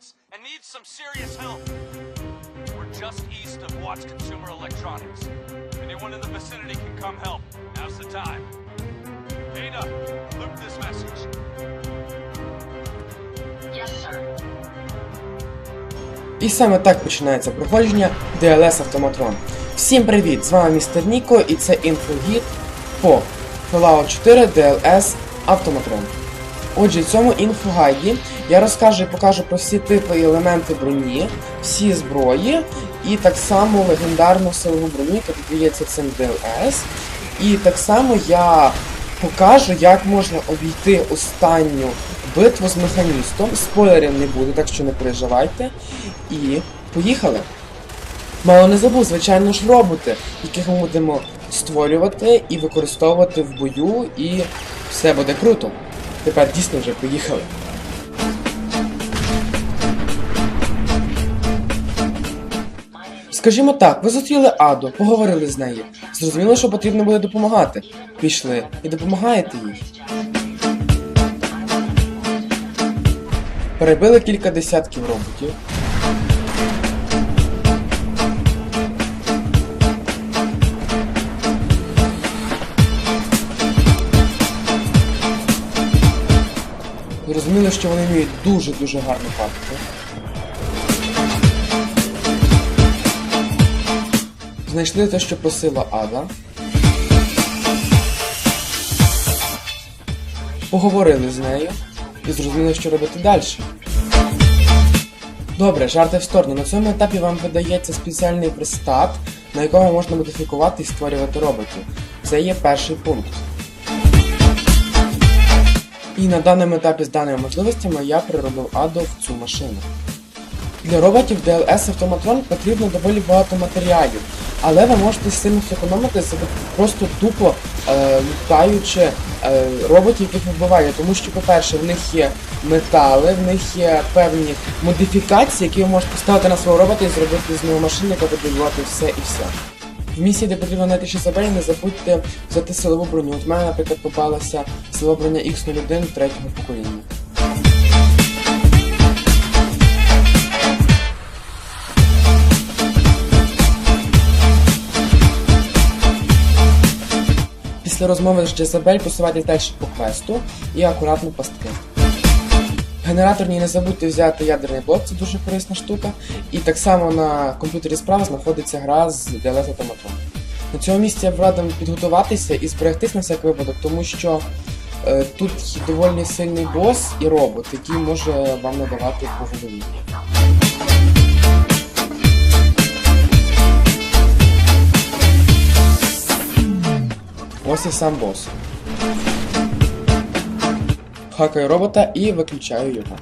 hostile and needs some serious help. We're just east of Watts Consumer Electronics. Anyone in the vicinity can come help. Now's the time. Data, loop this message. Yes, sir. І саме так починається проходження DLS Автоматрон. Всім привіт! З вами містер Ніко і це інфогід по Fallout 4 DLS Автоматрон. Отже, в цьому інфогайді я розкажу і покажу про всі типи і елементи броні, всі зброї, і так само легендарну силову броню, яка додається цим DLS. І так само я покажу, як можна обійти останню битву з механістом. Спойлерів не буде, так що не переживайте. І поїхали! Мало не забув, звичайно ж, роботи, яких ми будемо створювати і використовувати в бою, і все буде круто. Тепер дійсно вже поїхали. Скажімо так, ви зустріли Аду, поговорили з нею. Зрозуміли, що потрібно буде допомагати. Пішли і допомагаєте їй. Перебили кілька десятків роботів. Зрозуміли, що вони вміють дуже-дуже гарно падати. Знайшли те, що просила Ада. Поговорили з нею і зрозуміли, що робити далі. Добре, жарти в сторону. На цьому етапі вам видається спеціальний пристат, на якому можна модифікувати і створювати роботів. Це є перший пункт. І на даному етапі з даними можливостями я переробив Аду в цю машину. Для роботів DLS Автоматрон потрібно доволі багато матеріалів, але ви можете сильно зекономити себе просто тупо е, лутаючи е, роботів, яких ви. Тому що, по-перше, в них є метали, в них є певні модифікації, які ви можете поставити на свого робота і зробити з нього машину, яка буде вбивати все і все. В місії, де потрібно знайти Шизабель, не забудьте взяти силову броню. От мене, наприклад, попалася силова броня X01 третього покоління. Після розмови з Джезабель посувайтесь далі по квесту і акуратно пастки. Генераторні не забудьте взяти ядерний блок, це дуже корисна штука. І так само на комп'ютері справа знаходиться гра з DLS Automaton. На цьому місці я б радив підготуватися і зберегтись на всяк випадок, тому що е, тут доволі сильний бос і робот, який може вам надавати по. Ось і сам бос. Хакаю робота і виключаю його.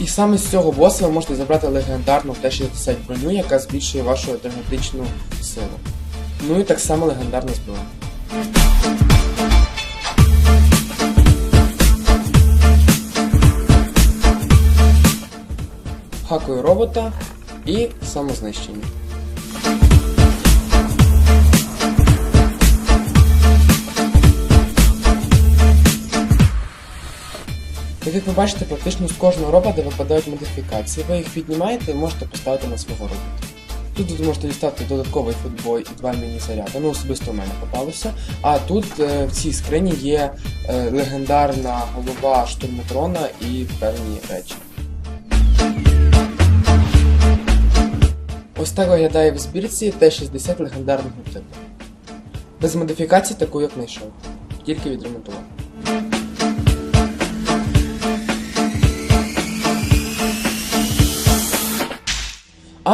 І саме з цього боса ви можете забрати легендарну Т-60 броню, яка збільшує вашу енергетичну силу. Ну і так само легендарна зброя. Хакую робота і самознищення. Як ви бачите, практично з кожного робота випадають модифікації. Ви їх піднімаєте і можете поставити на свого робота. Тут ви можете дістати додатковий футбой і два міні-заряди. Ну, особисто в мене попалося. А тут е, в цій скрині є е, легендарна голова штурматрона і певні речі. Ось так виглядає в збірці Т-60 легендарного типу. Без модифікацій таку як знайшов. Тільки відремонтував.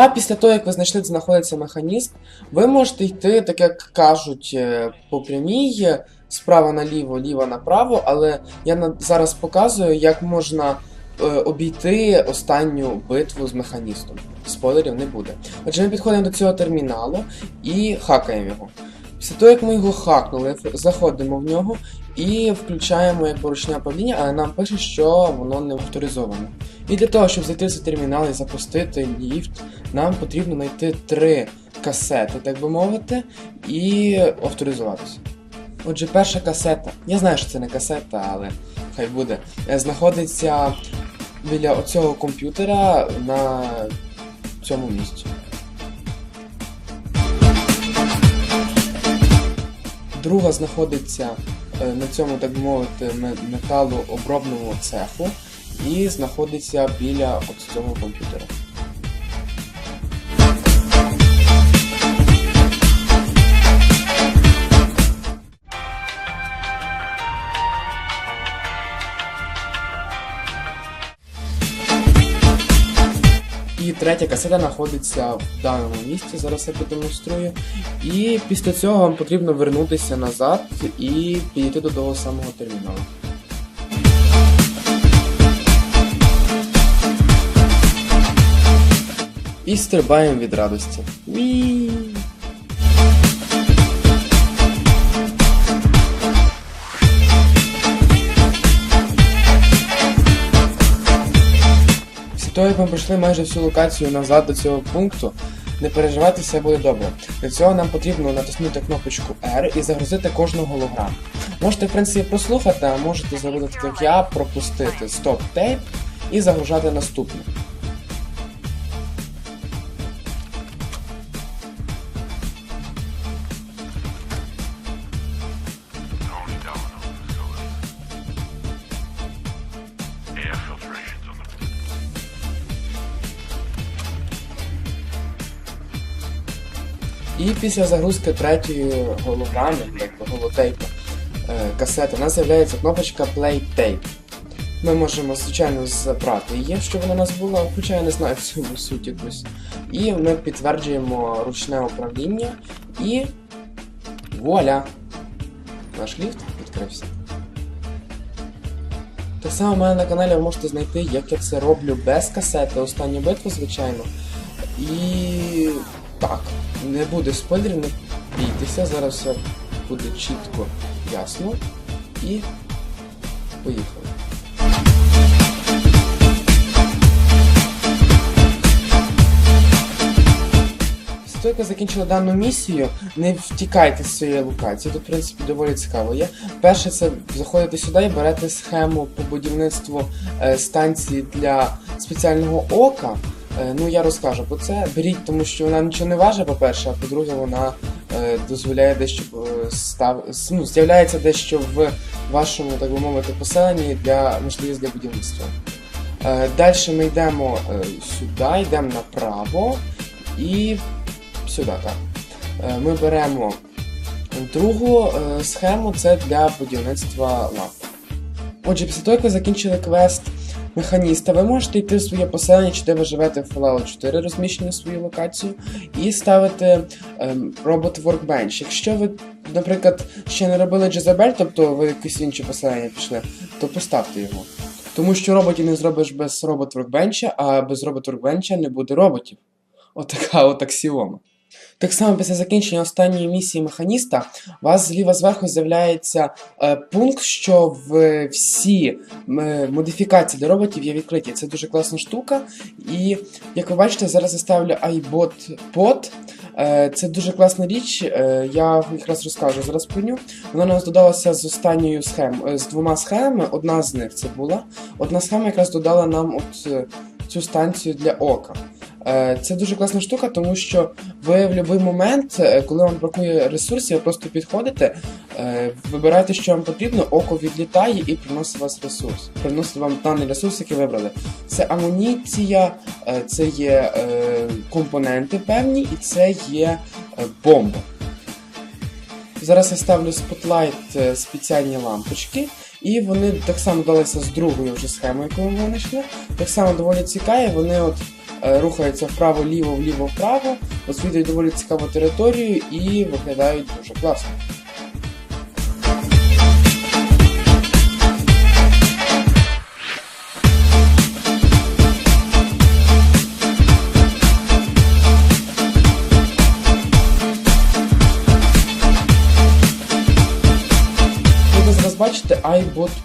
А після того, як ви знайшли, де знаходиться механізм, ви можете йти, так як кажуть, е, по прямій, е, справа наліво, ліво направо, але я зараз показую, як можна е, обійти останню битву з механістом. Спойлерів не буде. Отже, ми підходимо до цього терміналу і хакаємо його. Після того, як ми його хакнули, заходимо в нього і включаємо як ручне управління, але нам пише, що воно не авторизоване. І для того, щоб зайти в цей термінал і запустити ліфт, нам потрібно знайти три касети, так би мовити, і авторизуватися. Отже, перша касета. Я знаю, що це не касета, але хай буде. е, Знаходиться біля оцього комп'ютера на цьому місці. Друга знаходиться е, на цьому, так мовити, металообробному цеху і знаходиться біля от цього комп'ютера. І третя касета знаходиться в даному місці, зараз я продемонструю. І після цього вам потрібно вернутися назад і підійти до того самого терміналу. І стрибаємо від радості. Уі! Після того, як ми пройшли майже всю локацію назад до цього пункту, не переживайте, все буде добре. Для цього нам потрібно натиснути кнопочку R і загрузити кожну голограму. Можете, в принципі, прослухати, а можете зробити як я, пропустити стоп тейп і загружати наступну. Після загрузки третьої голограми, голотейпу, е, касети, у нас з'являється кнопочка Play Tape. Ми можемо, звичайно, забрати її, щоб вона у нас була, хоча я не знаю в цьому суть якусь. І ми підтверджуємо ручне управління і вуаля! Наш ліфт відкрився. Так само в мене на каналі ви можете знайти, як я це роблю без касети, останню битву, звичайно. І так, не буде спойлерів, не бійтеся, зараз все буде чітко ясно. І поїхали. Ви закінчили дану місію, не втікайте з цієї локації. Тут, в принципі, доволі цікаво є. Перше, це заходите сюди і берете схему по будівництву е, станції для спеціального ока. Е, ну, я розкажу про це. Беріть, тому що вона нічого не важить, по-перше, а по-друге, вона е, дозволяє дещо е, став... ну, з'являється дещо в вашому, так би мовити, поселенні для можливість для будівництва. Далі ми йдемо сюди, йдемо направо і сюди, так. Ми беремо другу схему, це для будівництва ламп. Отже, після того, як ви закінчили квест механіста, ви можете йти в своє поселення, чи де ви живете в Fallout 4, розміщені свою локацію, і ставити ем, робот Workbench. Якщо ви, наприклад, ще не робили Джезабель, тобто ви якесь інше поселення пішли, то поставте його. Тому що роботів не зробиш без робот Workbench, а без робот Workbench не буде роботів. Отака от аксіома. Так само після закінчення останньої місії механіста, вас зліва зверху з'являється е, пункт, що в всі м, модифікації для роботів є відкриті. Це дуже класна штука. І як ви бачите, зараз я ставлю iBot Pod. Е, Це дуже класна річ. е, Я якраз розкажу зараз про нього. Вона нас додалася з останньою схемою, з двома схемами. Одна з них це була. Одна схема якраз додала нам от е, цю станцію для ока. Е, Це дуже класна штука, тому що ви в будь-який момент, е, коли вам бракує ресурсів, ви просто підходите, е, вибираєте, що вам потрібно, око відлітає і приносить вас ресурс. Приносить вам даний ресурс, який вибрали. Це амуніція, це є компоненти певні, і це є бомба. Зараз я ставлю спотлайт спеціальні лампочки, і вони так само далися з другою вже схемою, яку ми знайшли. Так само доволі цікаві, вони от рухаються вправо-ліво, вліво-вправо, освітлюють доволі цікаву територію і виглядають дуже класно.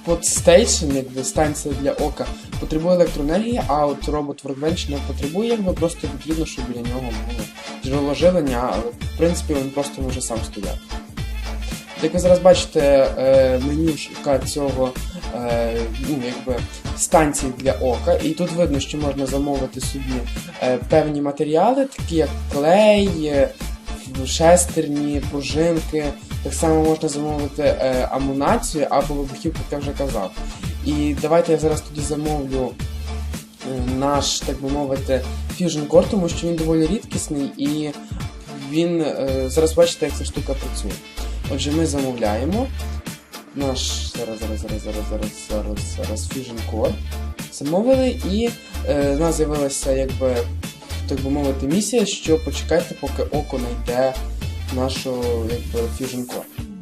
Podstation, якби станція для ока, потребує електроенергії, а от робот Workbench не потребує, якби просто потрібно, щоб біля нього було джерело живлення, але в принципі він просто може сам стояти. Як ви зараз бачите, е, менюшка цього е, ну, якби, станції для ока, і тут видно, що можна замовити собі е, певні матеріали, такі як клей, шестерні, пружинки. Так само можна замовити е, амунацію або вибухівку, як я вже казав. І давайте я зараз тоді замовлю е, наш, так би мовити, Fusion Core, тому що він доволі рідкісний і він е, зараз бачите, як ця штука працює. Отже, ми замовляємо наш зараз, зараз, зараз, зараз, зараз, зараз, зараз Fusion Core. Замовили і е, в нас з'явилася, якби, так би мовити, місія, що почекайте, поки око знайде нашу якби, Fusion Core.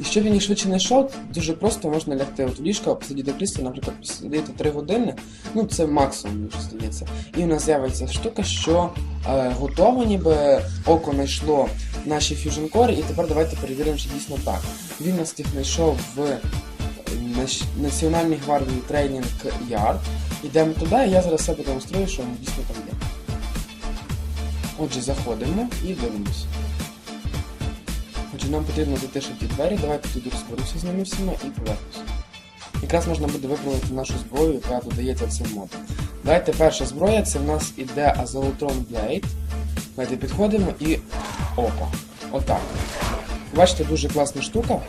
І щоб він їх швидше не йшов, дуже просто можна лягти от в ліжко, посидіти в кріслі, наприклад, посидіти 3 години, ну це максимум, мені здається. І у нас з'явиться штука, що е, готово, ніби око знайшло наші Fusion Core, і тепер давайте перевіримо, чи дійсно так. Він нас їх знайшов в е, Національній гвардії тренінг Ярд. Йдемо туди, і я зараз себе демонструю, що він дійсно там є. Отже, заходимо і дивимося. Отже, нам потрібно затишити двері, давайте тоді розберуся з ними всіма і повернуся. Якраз можна буде виправити нашу зброю, яка додається цим модом. Давайте перша зброя, це в нас іде Azalotron Blade. Давайте підходимо і. Опа. Отак. Бачите, дуже класна штука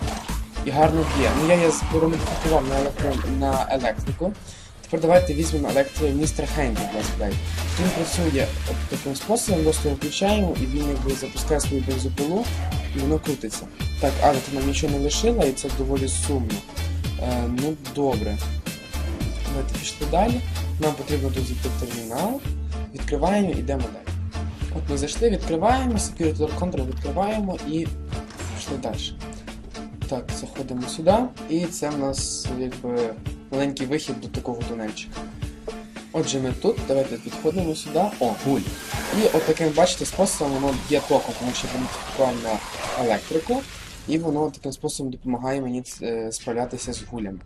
і гарно б'є. Ну я її перемодифікував на, електро... на електрику. Тепер давайте візьмемо електро містер Хенді Blade. Він працює таким способом, просто його включаємо і він якби запускає свою бензопилу і воно крутиться. Так, але ти нам нічого не лишила і це доволі сумно. Е, ну добре. Давайте пішли далі. Нам потрібно тут зайти в термінал. Відкриваємо і йдемо далі. От ми зайшли, відкриваємо, Security Door Control відкриваємо і пішли далі. Так, заходимо сюди, і це в нас якби маленький вихід до такого тунельчика. Отже, ми тут, давайте підходимо сюди. О, гуль. І от таким, бачите, способом воно б'є током, тому що він на електрику, і воно таким способом допомагає мені е, справлятися з гулями.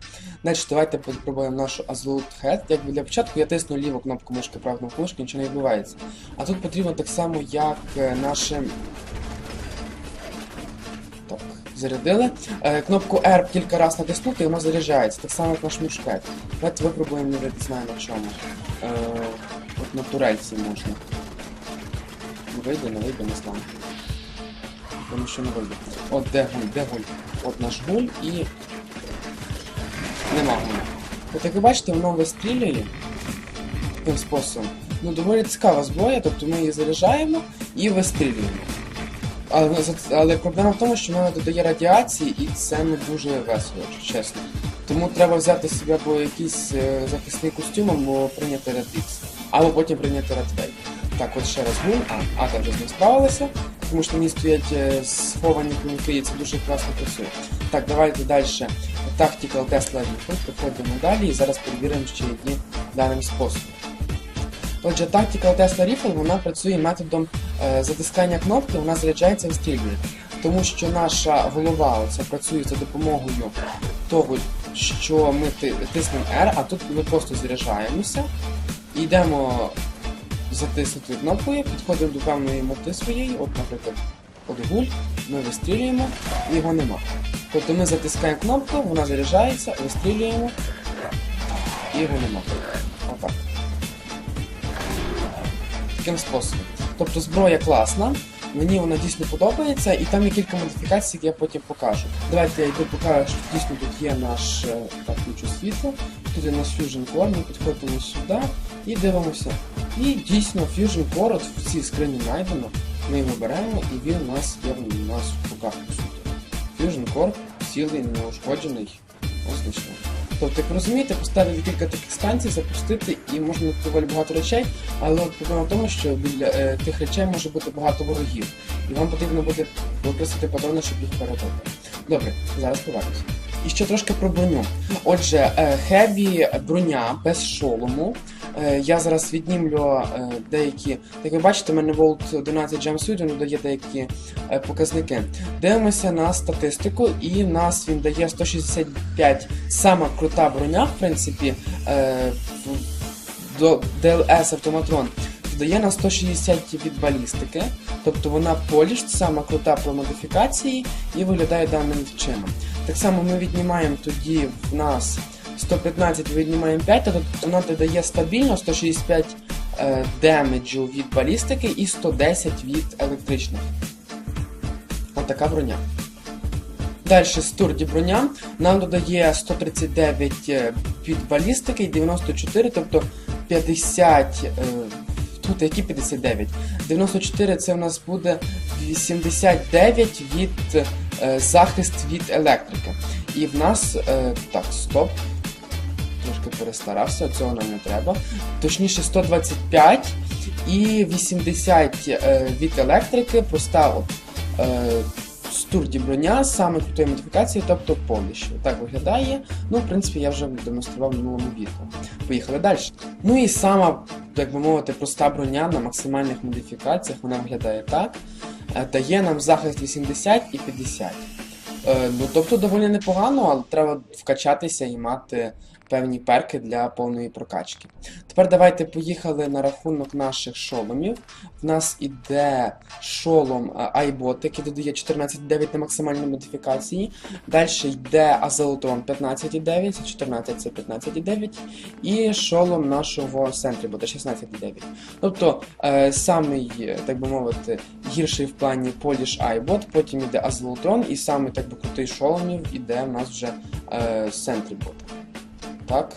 Далі давайте попробуємо нашу Azure Head. Якби для початку я тисну ліву кнопку мишки, праву кнопку мишки, нічого не відбувається. А тут потрібно так само, як е, нашим зарядили. Е, кнопку R кілька разів натиснути і воно заряджається, так само як наш мушкет. Давайте випробуємо, не знаю на чому. Е, от на турельці можна. Вийде, не вийде, не знаю. Тому що не вийде. От де гуль, де гуль? От наш гуль і. Нема гуля. От як ви бачите, воно вистрілює таким способом. Ну, доволі цікава зброя, тобто ми її заряджаємо і вистрілюємо. Але, але проблема в тому, що вона додає радіації, і це не дуже весело, чесно. Тому треба взяти собі або якийсь е, захисний костюм, або прийняти Red або потім прийняти Wave. Так, от ще раз гун, а, Ата вже з ним справилася, тому що вони стоять е, сховані клинки, і це дуже класно працює. Так, давайте далі. Tactical Tesla Rifle, проходимо далі і зараз перевіримо, чи є даним способом. Отже, Tactical Tesla Rifle вона працює методом е, затискання кнопки, вона заряджається вистрілює. Тому що наша голова оце працює за допомогою того, що ми тиснемо R, а тут ми просто заряджаємося йдемо затиснутою кнопкою, підходимо до певної мети своєї, от, наприклад, от гуль, ми вистрілюємо і його нема. Тобто ми затискаємо кнопку, вона заряджається, вистрілюємо і його нема. Таким способом. Тобто зброя класна, мені вона дійсно подобається, і там є кілька модифікацій, які я потім покажу. Давайте я йду покажу, що дійсно тут є наш е, так, включу світло, тут є наш Fusion Core, ми підходимо сюди і дивимося. І дійсно Fusion Core в цій скрині знайдено, ми його беремо і він у нас є у нас в руках по суті. Fusion Core цілий, неушкоджений, ось знайшли. Тобто, як ви розумієте, поставити кілька таких станцій, запустити і можна доволі багато речей, але проблема в тому, що біля е, тих речей може бути багато ворогів, і вам потрібно буде використати патрони, щоб їх передати. Добре, зараз повернуся. І ще трошки про броню. Отже, е, хеві броня без шолому Я зараз віднімлю е, деякі. Як ви бачите, у мене Volt 11 Jumpsuit, він дає деякі е, показники. Дивимося на статистику, і в нас він дає 165 сама крута броня, в принципі, е, до DLS Автоматрон. Дає на 160 від балістики, тобто вона поліш, сама крута по модифікації і виглядає даним чином. Так само ми віднімаємо тоді в нас 115 віднімаємо 5, тобто вона додає стабільно 165 е, демеджу від балістики і 110 від електричних. Отака броня. Далі стурді броня нам додає 139 е, від балістики і 94, тобто 50. Е, тут які 59? 94 це у нас буде 89 від е, захист від електрики. І в нас. Так, стоп. Трошки перестарався, цього нам не треба. Точніше 125 і 80 е, від електрики проста от, е, стурді броня саме крутої модифікації, тобто поліш. Так виглядає. Ну, в принципі, я вже демонстрував в минулому відео. Поїхали далі. Ну і сама, як би мовити, проста броня на максимальних модифікаціях, вона виглядає так. Е, Дає нам захист 80 і 50. Е, ну, тобто доволі непогано, але треба вкачатися і мати певні перки для повної прокачки. Тепер давайте поїхали на рахунок наших шоломів. В нас іде шолом iBot, який додає 14,9 на максимальній модифікації. Далі йде Азелотрон 15,9, це 14 це 15,9. І шолом нашого Сентрібота 16,9. Тобто е, самий, е, так би мовити, гірший в плані Polish iBot, потім іде Азелотрон, і самий так би крутий шоломів іде в нас вже е. Так,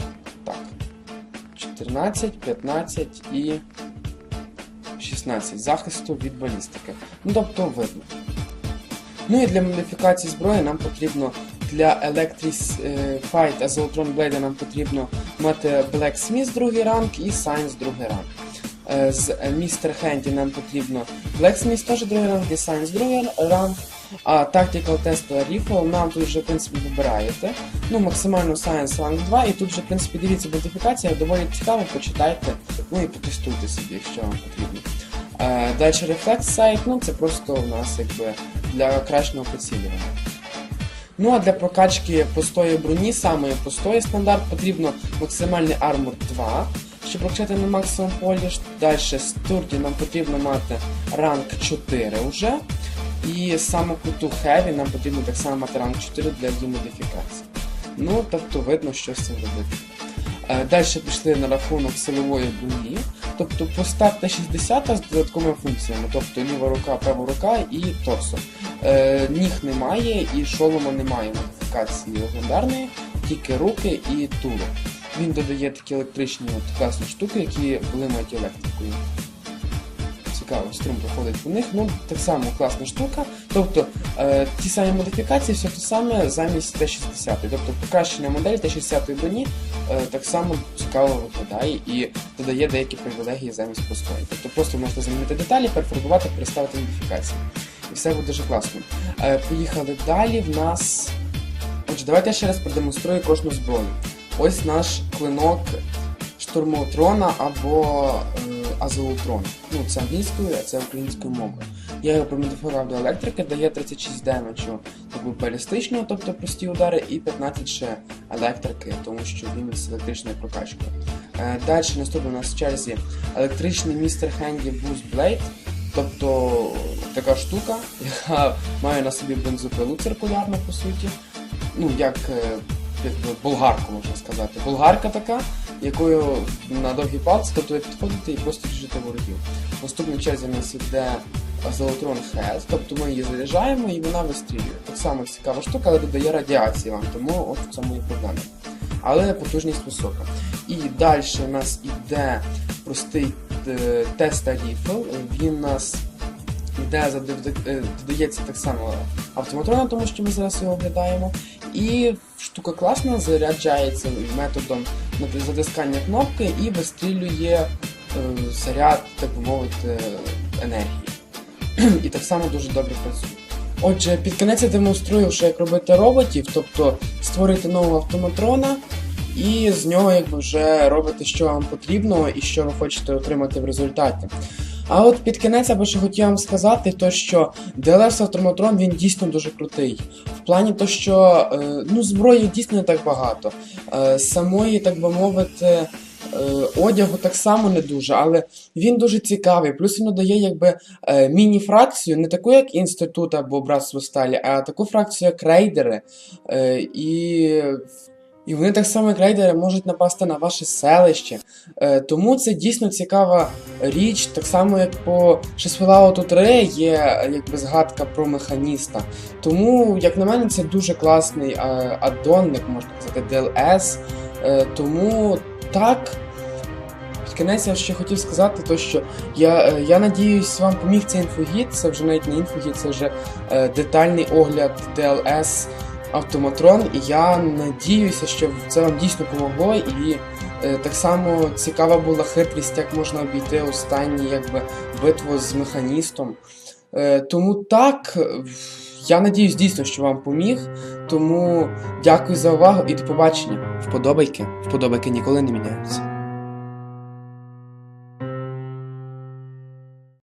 так. 14, 15 і 16 захисту від балістики. Ну, тобто видно. Ну і для модифікації зброї нам потрібно для Electris е, Fight Azotron Blade нам потрібно мати Blacksmith другий ранг і Science другий ранг. Е, З Mr. Handy нам потрібно Blacksmith теж другий ранг і Science другий ранг. А Tactical Test Rifle нам тут вже в принципі вибираєте. Ну, максимально Science Rank 2, і тут вже, в принципі, дивіться модифікація, доволі цікаво, почитайте, ну і потестуйте собі, якщо вам потрібно. Е, далі Reflex Sight, ну це просто у нас якби для кращого прицілювання. Ну а для прокачки простої броні, самої простої стандарт, потрібно максимальний армор 2, щоб прокачати на максимум поліш. Далі з турді нам потрібно мати ранг 4 вже. І саме круту Heavy нам потрібно так само мати ранг 4 для її модифікації. Ну, тобто видно, що з цим робити. Е, Далі пішли на рахунок силової броні. Тобто постав Т-60 з додатковими функціями, тобто ліва рука, права рука і торсо. Е, ніг немає і шолома немає модифікації легендарної, тільки руки і туло. Він додає такі електричні от класні штуки, які блимають електрикою. Цікаво, струм проходить по них. Ну, так само класна штука. Тобто е, ті самі модифікації, все те саме замість Т-60. Тобто покращення моделі Т-60 броні е, так само цікаво виглядає і додає деякі привілегії замість простої. Тобто просто можете замінити деталі, перефарбувати, переставити модифікації. І все буде дуже класно. Е, поїхали далі. В нас. Отже, давайте я ще раз продемонструю кожну зброю. Ось наш клинок штурмоутрона або е, азеутрон. Ну, це англійською, а це українською мовою. Я його промодифікував до електрики, дає 36 демеджу таку балістичного, тобто прості удари, і 15 ще електрики, тому що він з електричною прокачкою. Е, далі наступний у нас в черзі електричний містер Хенді Boost Blade. Тобто така штука, яка має на собі бензопилу циркулярну, по суті. Ну, як е, болгарку, можна сказати. Болгарка така, якою на довгі палці, тобто ви підходите і просто ріжете ворогів. В наступній черзі у нас йде Золотрон Хез, тобто ми її заряджаємо і вона вистрілює. Так само цікава штука, але додає радіації вам, тому от в цьому і проблема. Але потужність висока. І далі у нас іде простий е, теста ріфл. Він у нас йде е, додається так само автоматрона, тому що ми зараз його оглядаємо. І штука класна, заряджається методом затискання кнопки і вистрілює е, заряд, так мовити, енергії. І так само дуже добре працює. Отже, під кінець я демонструю, що як робити роботів, тобто створити нового автоматрона і з нього якби вже робите, що вам потрібно і що ви хочете отримати в результаті. А от під кінець я би ще хотів вам сказати, то що DLS Автоматрон він дійсно дуже крутий. В плані то, що е, ну, зброї дійсно не так багато. Е, самої, так би мовити, е, одягу так само не дуже, але він дуже цікавий. Плюс він додає якби міні-фракцію, не таку, як інститут або братство сталі, а таку фракцію, як рейдери. І, і вони так само, як рейдери, можуть напасти на ваше селище. Е, тому це дійсно цікава річ, так само як по Fallout 3 є якби згадка про механіста. Тому, як на мене, це дуже класний е, аддон, можна сказати, DLS. Е, тому так. Кінець я ще хотів сказати, то, що я, я надіюсь, вам поміг цей інфогід. Це вже навіть не інфогід, це вже е, детальний огляд DLS Автоматрон. І я надіюся, що це вам дійсно помогло. І е, так само цікава була хитрість, як можна обійти останню якби, битву з механістом. Е, тому так, я надіюсь дійсно, що вам поміг. Тому дякую за увагу і до побачення. Вподобайки. Вподобайки ніколи не міняються.